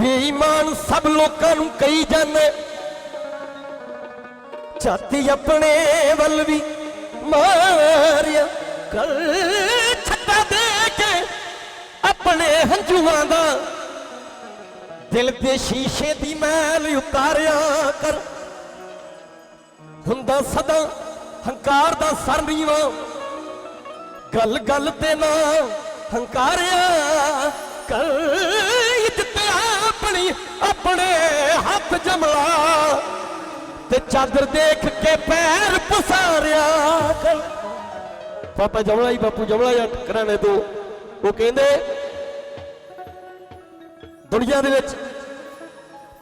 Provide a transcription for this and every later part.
ਬੇਈਮਾਨ ਸਭ ਲੋਕਾਂ ਨੂੰ ਕਹੀ ਜਾਂਦੇ। ਛਾਤੀ ਆਪਣੇ ਵੱਲ ਵੀ ਮਾਰਿਆ। ਕਰ ਛੱਟਾ ਦੇ ਕੇ ਆਪਣੇ ਹੰਝੂਆਂ ਦਾ ਦਿਲ ਦੇ ਸ਼ੀਸ਼ੇ ਦੀ ਮੈਲ ਉਤਾਰਿਆ ਕਰ। ਹੁੰਦਾ ਸਦਾ, ਹੰਕਾਰ ਦਾ ਸਰ ਨੀਵਾ ਗੱਲ ਗੱਲ ਤੇ ਨਾ ਹੰਕਾਰਿਆ, ਕਰ ਇੱਜ਼ਤ ਆਪਣੀ, ਆਪਣੇ ਹੱਥ ਜਮਲਾ। ਤੇ ਚਾਦਰ ਦੇਖ ਕੇ ਪੈਰ ਪਸਾਰਿਆ ਪਾਪਾ ਜਮਲਾ ਹੀ, ਬਾਪੂ ਜਮਲਾ ਜਾਂ ਕਰਾਣੇ ਤੋਂ। ਉਹ ਕਹਿੰਦੇ, ਦੁਨੀਆ ਦੇ ਵਿੱਚ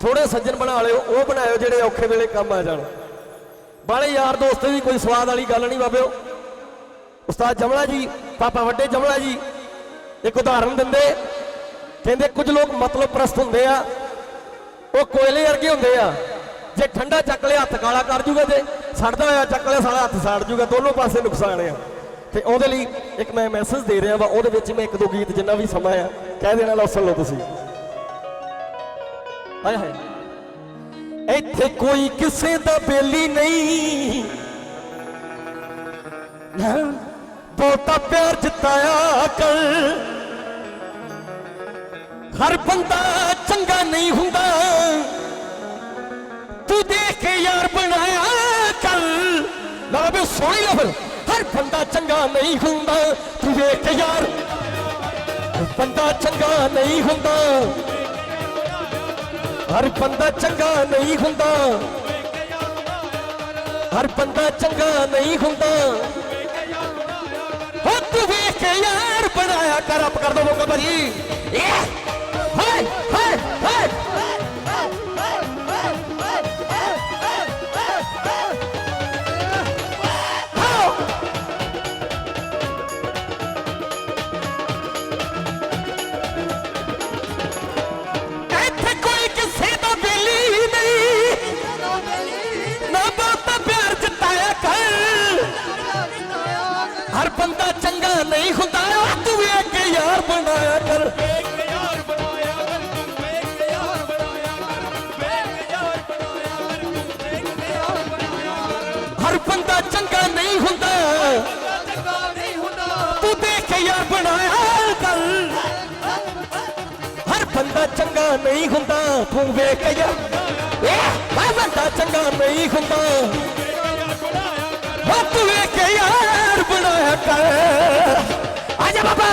ਥੋੜੇ ਸੱਜਣ ਬਣਾ ਲਿਓ, ਉਹ ਬਣਾਇਓ ਜਿਹੜੇ ਔਖੇ ਵੇਲੇ ਕੰਮ ਆ ਜਾਣ। ਬਾਲੇ ਯਾਰ ਦੋਸਤ ਦੀ ਕੋਈ ਸਵਾਦ ਵਾਲੀ ਗੱਲ ਨਹੀਂ ਬਾਬਿਓ। ਉਸਤਾਦ ਜਮਲਾ ਜੀ, ਪਾਪਾ ਵੱਡੇ ਜਮਲਾ ਜੀ, ਇੱਕ ਉਦਾਹਰਨ ਦਿੰਦੇ। ਕਹਿੰਦੇ, ਕੁਝ ਲੋਕ ਮਤਲਬ ਪ੍ਰਸਤ ਹੁੰਦੇ ਆ, ਉਹ ਕੋਇਲੇ ਵਰਗੇ ਹੁੰਦੇ ਆ। ਜੇ ਠੰਡਾ ਚੱਕ ਲਿਆ, ਹੱਥ ਕਾਲਾ ਕਰ ਜੂਗਾ ਤੇ ਸੜਦਾ ਹੋਇਆ ਚੱਕ ਲਿਆ, ਸਾਲਾ ਹੱਥ ਸਾੜ ਜੂਗਾ, ਦੋਨੋਂ ਪਾਸੇ ਨੁਕਸਾਨ ਆ। ਤੇ ਉਹਦੇ ਲਈ ਇੱਕ ਮੈਂ ਮੈਸੇਜ ਦੇ ਰਿਹਾ ਵਾ, ਉਹਦੇ ਵਿੱਚ ਮੈਂ ਇੱਕ ਦੋ ਗੀਤ ਜਿੰਨਾ ਵੀ ਸਮਾਂ ਆ, ਕਹਿ ਦੇਣਾ, ਲਓ ਸੁਣ ਲਓ ਤੁਸੀਂ। ਹਾਏ ਹਾਏ। ਇੱਥੇ ਕੋਈ ਕਿਸੇ ਦਾ ਬੇਲੀ ਨਹੀਂ। ਬਹੁਤਾ ਪਿਆਰ ਜਿਤਾਇਆ ਕਰ। ਹਰ ਬੰਦਾ ਚੰਗਾ ਨਹੀਂ ਹੁੰਦਾ। ਤੂੰ ਦੇਖ ਕੇ ਯਾਰ ਬਣਾਇਆ ਕਰ। ਨਾ ਬੇ ਸੋਹਣੀ ਲਾ ਹਰ ਬੰਦਾ ਚੰਗਾ ਨਹੀਂ ਹੁੰਦਾ। ਤੂੰ ਵੇਖ ਯਾਰ। ਬੰਦਾ ਚੰਗਾ ਨਹੀਂ ਹੁੰਦਾ। ਹਰ ਬੰਦਾ ਚੰਗਾ ਨਹੀਂ ਹੁੰਦਾ। ਹਰ ਬੰਦਾ ਚੰਗਾ ਨਹੀਂ ਹੁੰਦਾ। ਹੋ ਤੂੰ ਵੇਖ ਕੇ ਯਾਰ ਬਣਾਇਆ ਕਰ ਅਪ ਕਰ ਦੋ ਮੌਕਾ ਭਾਜੀ। ਹਾਏ ਹਰ ਬੰਦਾ ਚੰਗਾ ਨਹੀਂ ਹੁੰਦਾ, ਤੂੰ ਵੇਖ ਕੇ ਯਾਰ ਬਣਾਇਆ ਕਰ। ਹਰ ਬੰਦਾ ਚੰਗਾ ਨਹੀਂ ਹੁੰਦਾ, ਤੂੰ ਦੇਖ ਯਾਰ ਬਣਾਇਆ ਕਰ। ਹਰ ਬੰਦਾ ਚੰਗਾ ਨਹੀਂ ਹੁੰਦਾ, ਤੂੰ ਵੇਖ ਯਾਰ ਏ ਹਰ ਬੰਦਾ ਚੰਗਾ ਨਹੀਂ ਹੁੰਦਾ। ਤੂੰ ਵੇਖ ਕੇ ਯਾਰ ਬਣਾਇਆ ਕਰ ਆਜਾ ਬਾਬਾ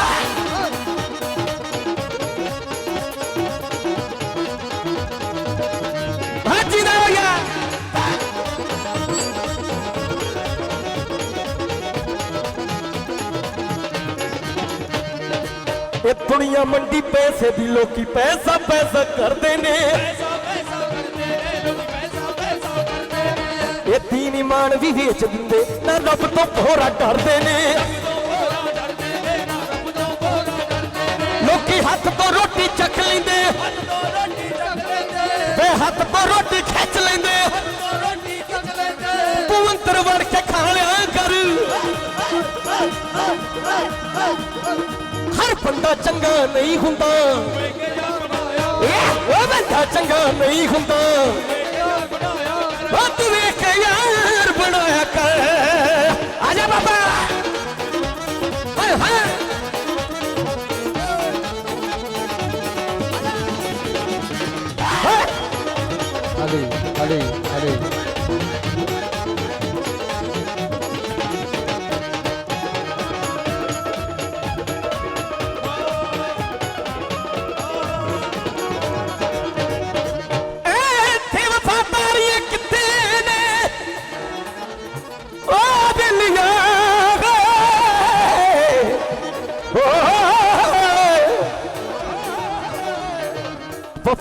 ਹਾਜੀ ਦਾ ਹੋ ਗਿਆ ਇਹ ਦੁਨੀਆ ਮੰਡੀ ਪੈਸੇ ਦੀ ਲੋਕੀ ਪੈਸਾ ਪੈਸਾ ਵੀ ਵੇਚ ਦਿੰਦੇ। ਨਾ ਰੱਬ ਤੋਂ ਭੋਰਾ ਡਰਦੇ ਨੇ। ਲੋਕੀ ਹੱਥ ਤੋਂ ਰੋਟੀ ਚੱਕ ਲੈਂਦੇ। ਵੇ ਹੱਥ ਤੋਂ ਰੋਟੀ ਖਿੱਚ ਲੈਂਦੇ। ਤੂੰ ਅੰਦਰ ਵੜ ਕੇ ਖਾ ਲਿਆ ਕਰ। ਹਰ ਬੰਦਾ ਚੰਗਾ ਨਹੀਂ ਹੁੰਦਾ। ਉਹ ਬੰਦਾ ਚੰਗਾ ਨਹੀਂ ਹੁੰਦਾ। ਉਹ ਤੂੰ ਵੇਖ ਕੇ ਯਾਰ ਬਣਾਇਆ ਕਰ ਆਜਾ ਬਾਬਾ ਹਾਏ ਹਾਏ ਹਾਏ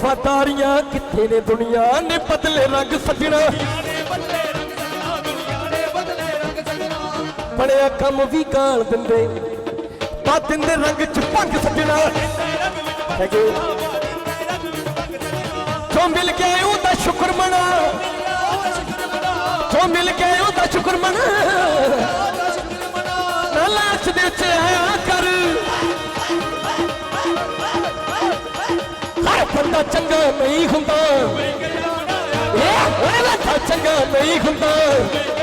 ਵਫਾਦਾਰੀਆਂ ਕਿੱਥੇ ਨੇ ਦੁਨੀਆ? ਨੇ ਬਦਲੇ ਰੰਗ ਸੱਜਣਾ। ਬੜਿਆ ਕੰਮ ਵੀ ਗਾਲ ਦਿੰਦੇ। ਤਾਂ ਦਿੰਦੇ ਰੰਗ ਚ ਭੰਗ ਸੱਜਣਾ। ਹੈਗੇ। ਜੋ ਮਿਲ ਗਿਆ ਉਹਦਾ ਸ਼ੁਕਰ ਮਨਾ। ਜੋ ਮਿਲ ਗਿਆ ਉਹਦਾ ਸ਼ੁਕਰ ਮਨਾ। ਨਾ ਲਾਸ਼ ਦੇ ਵਿੱਚ ਆਇਆ ਬੰਦਾ ਚੰਗਾ ਨਹੀਂ ਹੁੰਦਾ। ਇਹ ਉਹ ਬੰਦਾ ਚੰਗਾ ਨਹੀਂ ਹੁੰਦਾ।